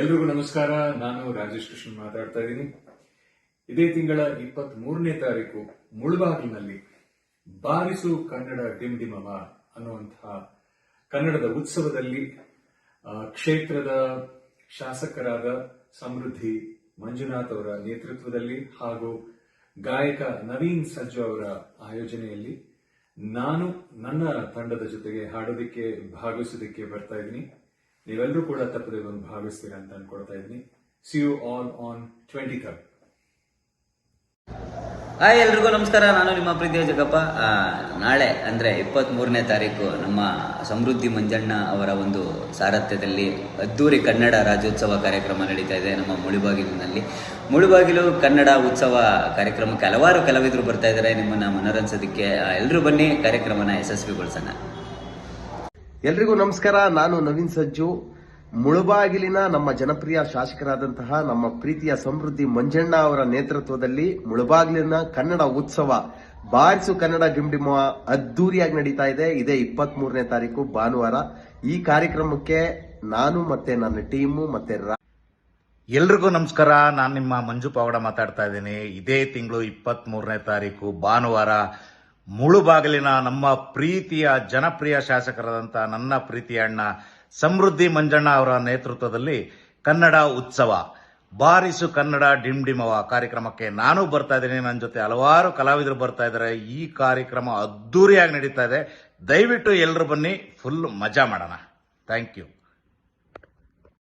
ಎಲ್ರಿಗೂ ನಮಸ್ಕಾರ. ನಾನು ರಾಜೇಶ್ ಕೃಷ್ಣ ಮಾತಾಡ್ತಾ ಇದ್ದೀನಿ. ಇದೇ ತಿಂಗಳ ಇಪ್ಪತ್ತ್ ಮೂರನೇ ತಾರೀಕು ಮುಳುಬಾಗಿಲಿನಲ್ಲಿ ಬಾರಿಸು ಕನ್ನಡ ಡಿಮ್ ಡಿಮವ ಅನ್ನುವಂತಹ ಕನ್ನಡದ ಉತ್ಸವದಲ್ಲಿ ಕ್ಷೇತ್ರದ ಶಾಸಕರಾದ ಸಮೃದ್ಧಿ ಮಂಜುನಾಥ್ ಅವರ ನೇತೃತ್ವದಲ್ಲಿ ಹಾಗೂ ಗಾಯಕ ನವೀನ್ ಸಜ್ಜು ಅವರ ಆಯೋಜನೆಯಲ್ಲಿ ನಾನು ನನ್ನ ತಂಡದ ಜೊತೆಗೆ ಹಾಡೋದಿಕ್ಕೆ ಭಾಗವಹಿಸೋದಕ್ಕೆ ಬರ್ತಾ ಇದ್ದೀನಿ. ನೀವೆಲ್ಲರೂ ಕೂಡ ತಪ್ಪದೆ ಬಂದು ಭಾವಿಸ್ತೀರಾ ಅಂತ ಅನ್ಕೊಳ್ತಾ ಇದ್ದೀನಿ. See you all on twenty third hi ಎಲ್ರಿಗೂ ನಮಸ್ಕಾರ. ನಾನು ನಿಮ್ಮ ಪ್ರೀತಿಯ ಜಗಪ್ಪ ನಾಳೆ ಅಂದರೆ ಇಪ್ಪತ್ತ್ಮೂರನೇ ತಾರೀಕು ನಮ್ಮ ಸಮೃದ್ಧಿ ಮಂಜಣ್ಣ ಅವರ ಒಂದು ಸಾರಥ್ಯದಲ್ಲಿ ಅದ್ದೂರಿ ಕನ್ನಡ ರಾಜ್ಯೋತ್ಸವ ಕಾರ್ಯಕ್ರಮ ನಡೀತಾ ಇದೆ ನಮ್ಮ ಮುಳುಬಾಗಿಲಿನಲ್ಲಿ. ಮುಳುಬಾಗಿಲು ಕನ್ನಡ ಉತ್ಸವ ಕಾರ್ಯಕ್ರಮಕ್ಕೆ ಹಲವಾರು ಕಲಾವಿದರು ಬರ್ತಾ ಇದ್ದಾರೆ. ನಿಮ್ಮನ್ನು ಮನೋರಂಜಿಸೋದಕ್ಕೆ ಎಲ್ಲರೂ ಬನ್ನಿ. ಕಾರ್ಯಕ್ರಮನ ಯಶಸ್ವಿಗೊಳಿಸೋಣ. ಎಲ್ರಿಗೂ ನಮಸ್ಕಾರ. ನಾನು ನವೀನ್ ಸಜ್ಜು. ಮುಳುಬಾಗಿಲಿನ ನಮ್ಮ ಜನಪ್ರಿಯ ಶಾಸಕರಾದಂತಹ ನಮ್ಮ ಪ್ರೀತಿಯ ಸಮೃದ್ಧಿ ಮಂಜಣ್ಣ ಅವರ ನೇತೃತ್ವದಲ್ಲಿ ಮುಳುಬಾಗಿಲಿನ ಕನ್ನಡ ಉತ್ಸವ, ಬಾರಿಸು ಕನ್ನಡ ಡಿಮ್ಡಿಮ ಅದ್ದೂರಿಯಾಗಿ ನಡೀತಾ ಇದೆ. ಇದೇ ಇಪ್ಪತ್ತ್ ಮೂರನೇ ತಾರೀಕು, ಭಾನುವಾರ. ಈ ಕಾರ್ಯಕ್ರಮಕ್ಕೆ ನಾನು ಮತ್ತೆ ನನ್ನ ಟೀಮು ಮತ್ತೆ ಎಲ್ರಿಗೂ ನಮಸ್ಕಾರ. ನಾನು ನಿಮ್ಮ ಮಂಜು ಪಾವಡ ಮಾತಾಡ್ತಾ ಇದ್ದೀನಿ. ಇದೇ ತಿಂಗಳು ಇಪ್ಪತ್ತ್ ಮೂರನೇ ತಾರೀಕು, ಭಾನುವಾರ. ಮುಳುಬಾಗಿಲಿನ ನಮ್ಮ ಪ್ರೀತಿಯ ಜನಪ್ರಿಯ ಶಾಸಕರಾದಂಥ ನನ್ನ ಪ್ರೀತಿಯ ಅಣ್ಣ ಸಮೃದ್ಧಿ ಮಂಜಣ್ಣ ಅವರ ನೇತೃತ್ವದಲ್ಲಿ ಕನ್ನಡ ಉತ್ಸವ, ಬಾರಿಸು ಕನ್ನಡ ಡಿಮ್ ಡಿಮವ ಕಾರ್ಯಕ್ರಮಕ್ಕೆ ನಾನು ಬರ್ತಾ ಇದ್ದೀನಿ. ನನ್ನ ಜೊತೆ ಹಲವಾರು ಕಲಾವಿದರು ಬರ್ತಾ ಇದ್ದಾರೆ. ಈ ಕಾರ್ಯಕ್ರಮ ಅದ್ದೂರಿಯಾಗಿ ನಡೀತಾ ಇದೆ. ದಯವಿಟ್ಟು ಎಲ್ಲರೂ ಬನ್ನಿ. ಫುಲ್ ಮಜಾ ಮಾಡೋಣ. Thank you.